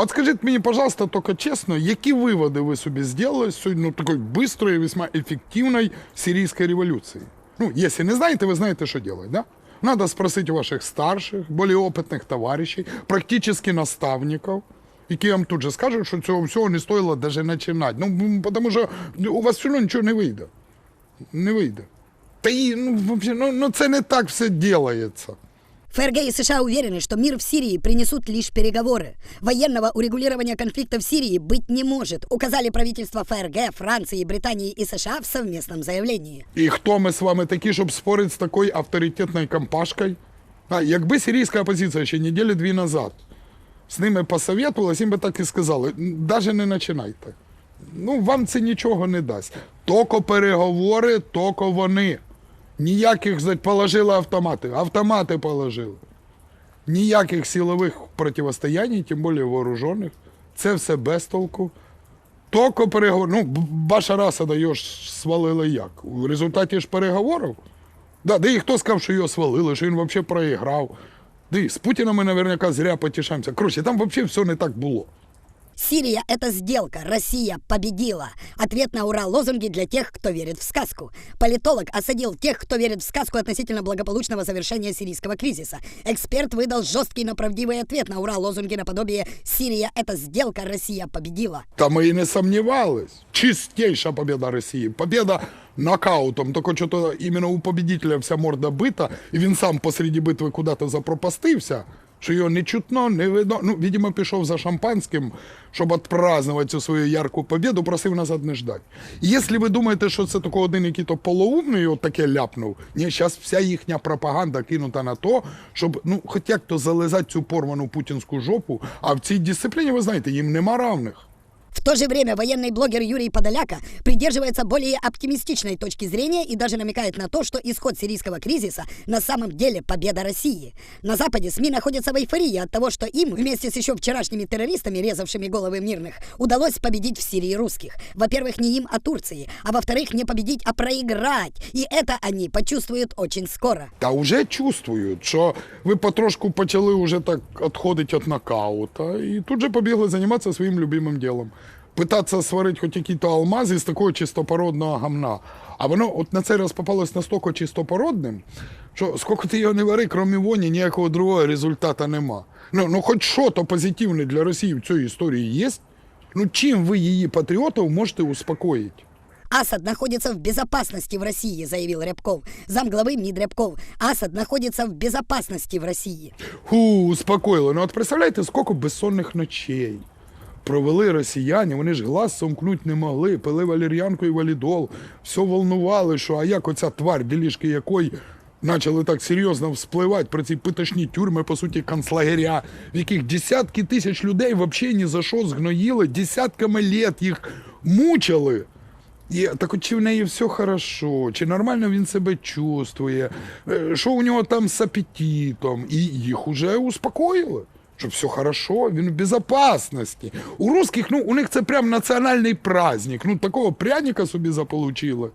От скажіть мені, пожалуйста, тільки чесно, які виводи ви собі зробили з ну, такої бистрої, весьма ефективної сирійської революції? Ну, якщо не знаєте, ви знаєте, що робити, да? Надо спросить у ваших старших, более опытных товарищей, практически наставников, які вам тут же скажуть, що цього всього не стоїло навіть починати. Ну, тому що у вас все одно нічого не вийде. Не вийде. Та і, ну, ну, ну це не так все ділається. ФРГ и США уверены, что мир в Сирии принесут лишь переговоры. Военного урегулирования конфликта в Сирии быть не может, указали правительства ФРГ, Франции, Британии и США в совместном заявлении. І хто ми з вами такі, щоб спорити з такою авторитетною компашкою? А, якби сирійська опозиція ще неділі дві назад з ними посоветувалась, їм би так і сказали, навіть не починайте. Ну, вам це нічого не дасть. Токо переговори, токо вони. Ніяких положили автомати. Автомати положили. Ніяких силових противостоянь, тим більше вооружених. Це все без толку. Токо переговор. Ну, Башара ж свалили як? В результаті ж переговорів? Да, да і хто сказав, що його свалили, що він взагалі проіграв. Да і з Путіном ми наверняка зря потішаємося. Коротше, там взагалі все не так було. Сирия – это сделка, Россия победила. Ответ на ура лозунги для тех, кто верит в сказку. Политолог осадил тех, кто верит в сказку относительно благополучного завершения сирийского кризиса. Эксперт выдал жесткий, но правдивый ответ на ура лозунги наподобие «Сирия – это сделка, Россия победила». Та ми і не сомневались. Чистейша победа Росії. Победа нокаутом. Тільки що то іменно у победителя вся морда бита, і він сам посереді битви куди-то запропастився, Що його не чутно, не видно. Ну, видимо, пішов за шампанським, щоб відпразнувати цю свою ярку побіду, просив назад не ждать. І якщо ви думаєте, що це такий один який-то полоумний от таке ляпнув, ні, зараз вся їхня пропаганда кинута на то, щоб, ну, хоч як-то залезати цю порвану путінську жопу, а в цій дисципліні, ви знаєте, їм нема равних. В то же время военный блогер Юрий Подоляка придерживается более оптимистичной точки зрения и даже намекает на то, что исход сирийского кризиса на самом деле победа России. На Западе СМИ находятся в эйфории от того, что им, вместе с еще вчерашними террористами, резавшими головы мирных, удалось победить в Сирии русских. Во-первых, не им, а Турции. А во-вторых, не победить, а проиграть. И это они почувствуют очень скоро. Та вже чувствують, що ви потрошку почали вже так відходити від нокаута, і тут же побігли займатися своїм любимим ділом. Питатися сварити хоч якісь алмази з такого чистопородного гамна. А воно от на цей раз попалось настільки чистопородним, що скільки ти його не вари, крім воні, ніякого другого результату нема. Ну, ну хоч що то позитивне для Росії в цій історії є. Ну чим ви її патріотів можете успокоїти? Асад находится в безопасности в России, заявил Рябков. Замглавы МИД Рябков. Асад находится в безопасности в России. Ху, успокоїли. Ну от представляєте, скільки безсонних ночей провели росіяни, вони ж глаз сомкнуть не могли, пили валер'янку і валідол, все волнували, що а як оця тварь, ділішки якої почали так серйозно вспливати про ці питочні тюрми, по суті, концлагеря, в яких десятки тисяч людей взагалі ні за що згноїли, десятками літ їх мучили. І так от чи в неї все хорошо, чи нормально він себе чувствує, е, що у нього там з апетитом, і їх уже успокоїли. Що все хорошо, він в безопасності. У русских, ну, у них це прям національний праздник. Ну, такого пряника собі заполучили.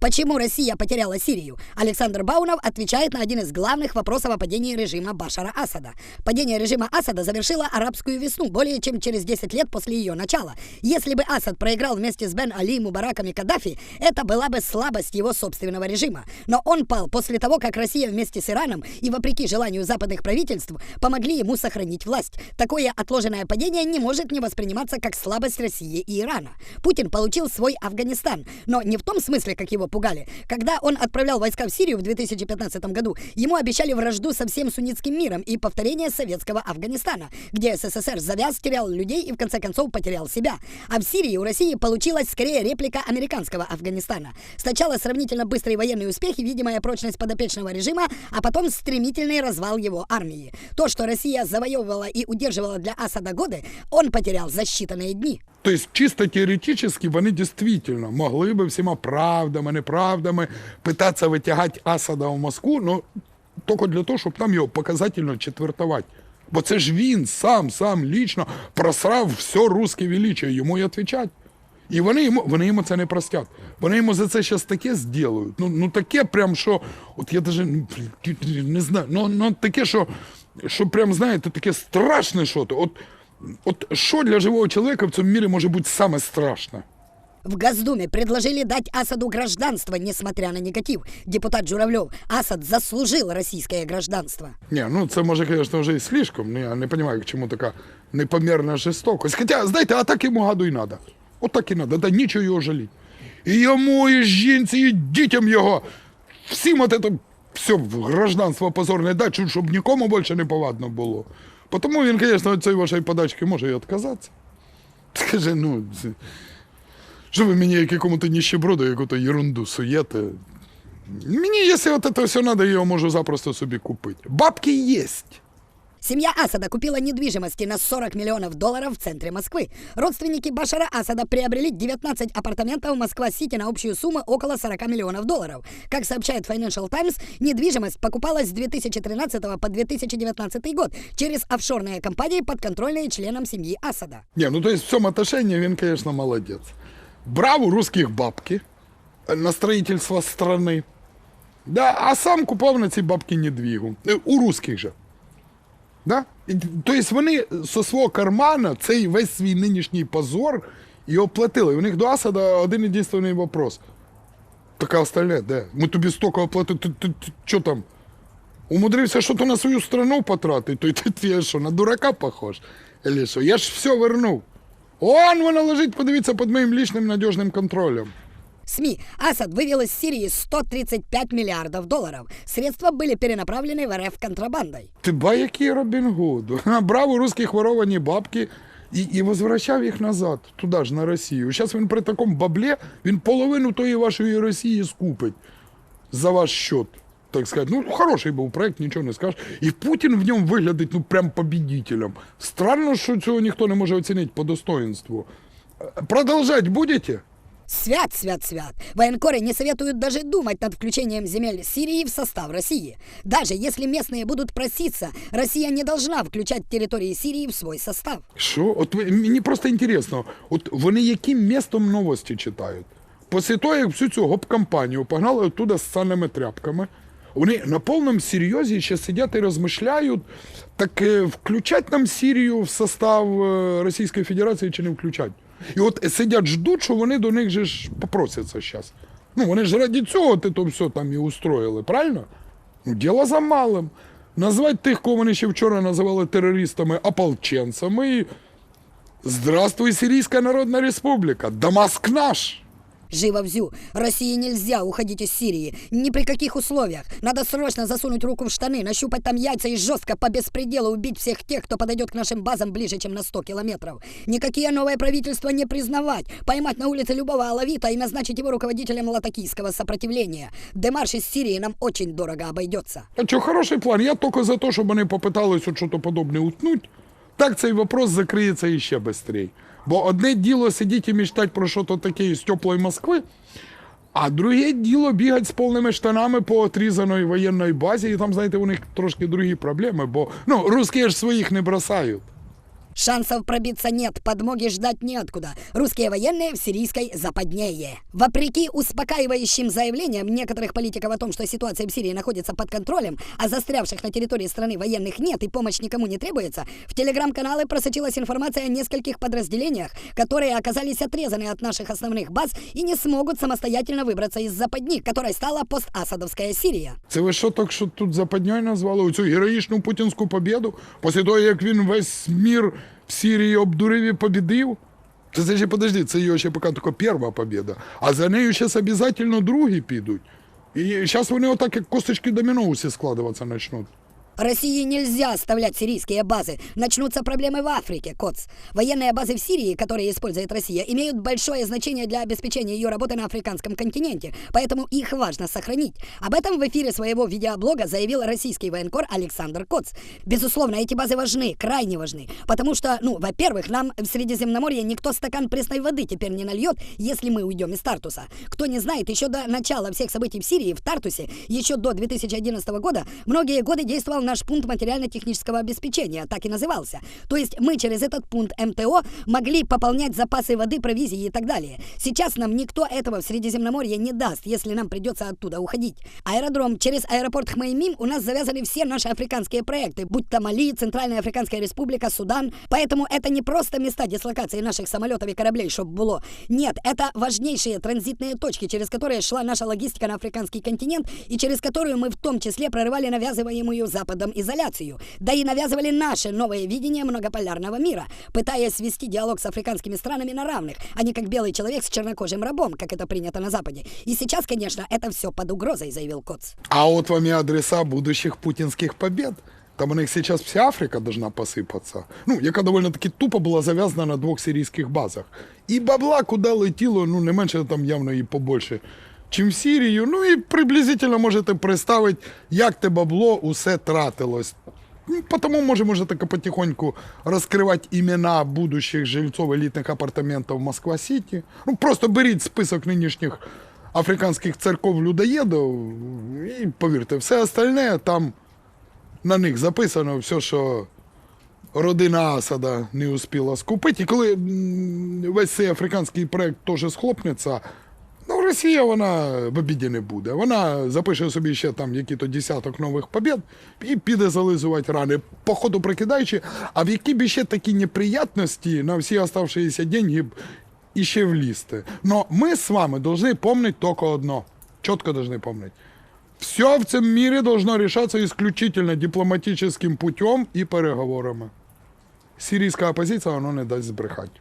Почему Россия потеряла Сирию? Александр Баунов отвечает на один из главных вопросов о падении режима Башара Асада. Падение режима Асада завершило арабскую весну более чем через 10 лет после ее начала. Если бы Асад проиграл вместе с Бен Али, Мубараком и Каддафи, это была бы слабость его собственного режима. Но он пал после того, как Россия вместе с Ираном и вопреки желанию западных правительств помогли ему сохранить власть. Такое отложенное падение не может не восприниматься как слабость России и Ирана. Путин получил свой Афганистан, но не в том смысле, как его пугали. Когда он отправлял войска в Сирию в 2015 году, ему обещали вражду со всем суннитским миром и повторение советского Афганистана, где СССР завяз, терял людей и в конце концов потерял себя. А в Сирии у России получилась скорее реплика американского Афганистана. Сначала сравнительно быстрые военные успехи, видимая прочность подопечного режима, а потом стремительный развал его армии. То, что Россия завоевывала и удерживала для Асада годы, он потерял за считанные дни. Тобто, чисто теоретично вони дійсно могли би всіма правдами, неправдами питатися витягати Асада в Москву, ну тільки для того, щоб там його показательно четвертувати. Бо це ж він сам, сам лічно просрав все русське величие, йому й відповідати. І вони йому, вони йому це не простять. Вони йому за це зараз таке зроблять. Ну, ну таке прям, що, от я ну, не знаю, ну, ну таке, що, що прям, знаєте, таке страшне що то. От От що для живого чоловіка в цьому мірі може бути саме страшне? В Госдуме предложили дать Асаду гражданство, несмотря на негатив. Депутат Журавлев, Асад заслужил российское гражданство. Ні, ну це може, звісно, вже і слишком. Ну, я не розумію, чому така непомірна жорстокость. Хоча, знаєте, а так йому гаду і треба. От так і треба, та нічого його жаліти. І йому, і жінці, і дітям його. Всім от це все гражданство позорне дати, щоб нікому більше не повадно було. Тому він, звісно, від цієї вашої подачки може і відказатися. Скаже, ну, що ви мені як якому-то ніщеброду, яку-то ерунду суєте. Мені, якщо от це все треба, я його можу запросто собі купити. Бабки єсть. Семья Асада купила недвижимости на 40 миллионов долларов в центре Москвы. Родственники Башара Асада приобрели 19 апартаментов в Москва-Сити на общую сумму около 40 миллионов долларов. Как сообщает Financial Times, недвижимость покупалась с 2013 по 2019 год через офшорные компании, подконтрольные членам семьи Асада. Ні, ну то есть в цьому отношении він, конечно, молодець. Брав у русських бабки е, на строительство страны. Да, а сам купав на ці бабки недвігу. Е, У русських же. Да? То есть вони зі свого кармана цей весь свій нинішній позор і оплатили. У них до Асада один єдинственний вопрос. Так остальне, де? Ми тобі стільки оплатили, ти, ти, ти що там? Умудрився що-то на свою страну потратити, то ти, ти що, на дурака похож? Или що? Я ж все вернув. Он воно лежить, подивіться, під моїм лічним надіжним контролем. СМИ. Асад вывел из Сирии 135 миллиардов долларов. Средства были перенаправлены в РФ контрабандой. Ти ба який Робін Гуд. Брав у русських воровані бабки і, і возвращав їх назад, туди ж, на Росію. Зараз він при такому баблі, він половину тої вашої Росії скупить за ваш счет. Так сказати, ну хороший був проект, нічого не скажеш. І Путін в ньому виглядить ну прям победителем. Странно, що цього ніхто не може оцінити по достоинству. Е, Продовжать будете? Свят, свят, свят. Военкоры не советуют даже думать над включением земель Сирии в состав России. Даже если местные будут проситься, Россия не должна включать территории Сирии в свой состав. Що? От ви- мені просто інтересно, от вони яким містом новості читають? Після того, як всю цю гоп-кампанію погнали оттуда з саними тряпками, вони на повному серйозі ще сидять і розмишляють, так е, включать нам Сирію в состав е, Російської Федерації чи не включать. І от сидять, ждуть, що вони до них же ж попросяться зараз. Ну, вони ж раді цього ти то все там і устроїли, правильно? Ну, діло за малим. Назвати тих, кого вони ще вчора називали терористами, ополченцями. Здравствуй, Сирійська Народна Республіка! Дамаск наш! Живо взю. России нельзя уходить из Сирии. Ни при каких условиях. Надо срочно засунуть руку в штаны, нащупать там яйца и жестко по беспределу убить всех тех, кто подойдет к нашим базам ближе, чем на 100 километров. Никакие новое правительство не признавать. Поймать на улице любого алавита и назначить его руководителем латакийского сопротивления. Демарш из Сирии нам очень дорого обойдется. А що, хороший план. Я тільки за те, щоб вони попитались от щось подобне утнуть. Так цей вопрос закриється іще швидше. Бо одне діло сидіти і мечтати про щось таке з теплої Москви, а друге діло бігати з повними штанами по отрізаної воєнної базі, і там, знаєте, у них трошки другі проблеми, бо ну, русські ж своїх не бросають. Шансов пробиться нет, подмоги ждать неоткуда. Русские военные в сирийской западнее. Вопреки успокаивающим заявлениям некоторых политиков о том, что ситуация в Сирии находится под контролем, а застрявших на территории страны военных нет и помощь никому не требуется, в телеграм-каналы просочилась информация о нескольких подразделениях, которые оказались отрезаны от наших основных баз и не смогут самостоятельно выбраться из западни, которой стала постасадовская Сирия. Це ви що так що тут западньою назвали оцю героїчну путінську побіду? Після того, як він весь мір в Сирії обдурив і побідив? Це, це ще подожди, це його ще поки тільки перша победа. А за нею зараз обов'язково другі підуть. І зараз вони отак, як косточки доміно усі складуватися почнуть. России нельзя оставлять сирийские базы. Начнутся проблемы в Африке, КОЦ. Военные базы в Сирии, которые использует Россия, имеют большое значение для обеспечения ее работы на африканском континенте, поэтому их важно сохранить. Об этом в эфире своего видеоблога заявил российский военкор Александр Коц. Безусловно, эти базы важны, крайне важны, потому что, ну, во-первых, нам в Средиземноморье никто стакан пресной воды теперь не нальет, если мы уйдем из Тартуса. Кто не знает, еще до начала всех событий в Сирии, в Тартусе, еще до 2011 года, многие годы действовал наш пункт материально-технического обеспечения, так и назывался. То есть мы через этот пункт МТО могли пополнять запасы воды, провизии и так далее. Сейчас нам никто этого в Средиземноморье не даст, если нам придется оттуда уходить. Аэродром через аэропорт Хмеймим у нас завязаны все наши африканские проекты, будь то Мали, Центральная Африканская Республика, Судан. Поэтому это не просто места дислокации наших самолетов и кораблей, чтобы было. Нет, это важнейшие транзитные точки, через которые шла наша логистика на африканский континент и через которую мы в том числе прорывали навязываемую Западом изоляцию. Да и навязывали наше новое видение многополярного мира, пытаясь свести диалог с африканскими странами на равных, а не как белый человек с чернокожим рабом, как это принято на Западе. И сейчас, конечно, это все под угрозой, заявил Коц. А от вам и адреса будущих путинских побед. Там у них сейчас вся Африка должна посипатися. Ну, яка доволі таки тупо була зав'язана на двох сирійських базах. І бабла куди летіло, ну не менше там явно і побольше, Чим в Сирію. Ну і приблизительно можете представити, як те бабло усе тратилось. Ну, Потому, може, можете так потихоньку розкривати імена будущих жильців елітних апартаментів Москва-Сіті. Ну, просто беріть список нинішніх африканських церков людоєдів і повірте, все остальне там на них записано все, що родина Асада не успіла скупити. І коли весь цей африканський проект теж схлопнеться, Росія вона в обіді не буде. Вона запише собі ще там які-то десяток нових побід і піде зализувати рани, походу прикидаючи, а в які б ще такі неприятності на всі оставшиеся деньги б іще влізти. Но ми з вами должны помнить только одно. Четко должны помнить. Все в цьому мире должно решаться исключительно дипломатическим путем и переговорами. Сирийская оппозиция, оно не дасть збрехати.